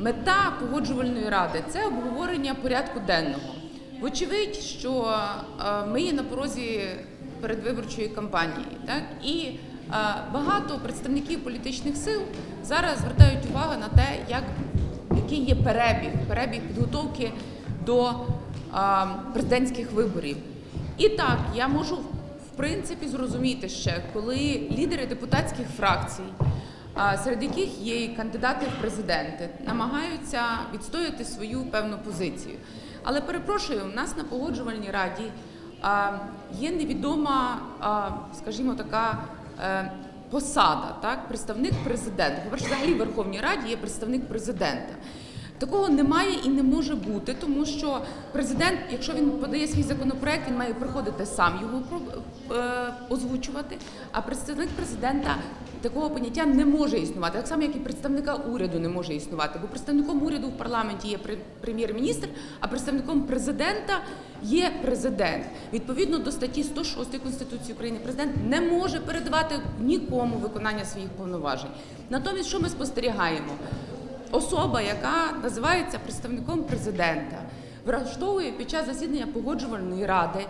мета погоджувальної ради це обговорення порядку денного. Вочевидь, що е, ми є на порозі передвиборчої кампанії, так і е, багато представників політичних сил зараз звертають увагу на те, як який є перебіг, перебіг підготовки до е, президентських виборів. І так, я можу в принципі зрозуміти ще, коли лідери депутатських фракцій, серед яких є і кандидати в президенти, намагаються відстояти свою певну позицію. Але перепрошую, у нас на погоджувальній раді є невідома, скажімо, така. е, Посада, так, представник президента. По-перше, взагалі в Верховній Раді є представник президента. Такого немає і не може бути, тому що президент, якщо він подає свій законопроект, він має приходити сам його е, озвучувати. А представник президента такого поняття не може існувати, так само як і представника уряду не може існувати. Бо представником уряду в парламенті є прем'єр-міністр, а представником президента є президент. Відповідно до статті 106 Конституції України, президент не може передавати нікому виконання своїх повноважень. Натомість, що ми спостерігаємо? Особа, яка називається представником президента, влаштовує під час засідання погоджувальної ради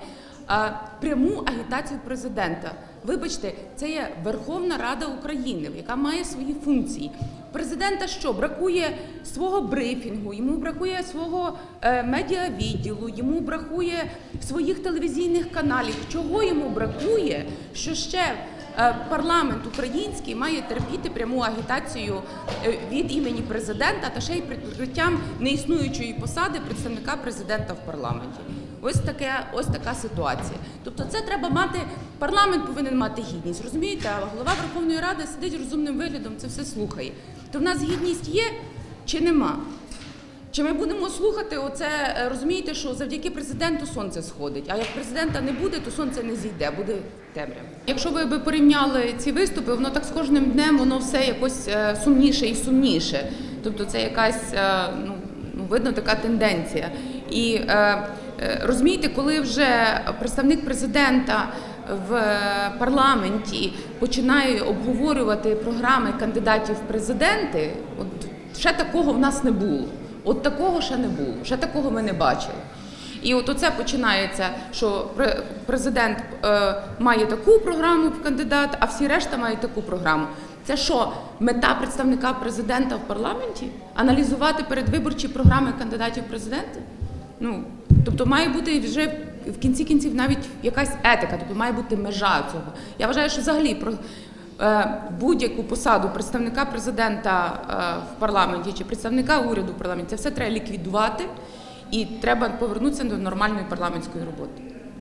пряму агітацію президента. Вибачте, це є Верховна Рада України, яка має свої функції. Президента що бракує свого брифінгу, йому бракує свого е, медіавідділу, йому бракує своїх телевізійних каналів. Чого йому бракує? Що ще парламент український має терпіти пряму агітацію е, від імені президента та ще й прикриттям неіснуючої посади представника президента в парламенті. Ось таке, ось така ситуація. Тобто, це треба мати. Парламент повинен мати гідність. Розумієте, а голова Верховної Ради сидить розумним виглядом, це все слухає. То в нас гідність є чи нема? Чи ми будемо слухати оце, е, розумієте, що завдяки президенту сонце сходить, а як президента не буде, то сонце не зійде, буде темрява. Якщо ви би порівняли ці виступи, воно так з кожним днем воно все якось е, сумніше і сумніше. Тобто це якась е, ну, ну видно така тенденція. І розумієте, коли вже представник президента в парламенті починає обговорювати програми кандидатів в президенти, от ще такого в нас не було. От такого ще не було, ще такого ми не бачили. І от оце починається, що пре- президент е, має таку програму кандидат, а всі решта мають таку програму. Це що, мета представника президента в парламенті? Аналізувати передвиборчі програми кандидатів в президенти? Ну, тобто має бути вже в кінці кінців навіть якась етика, тобто має бути межа цього. Я вважаю, що взагалі про будь-яку посаду представника президента е, в парламенті чи представника уряду в парламенті, це все треба ліквідувати і треба повернутися до нормальної парламентської роботи.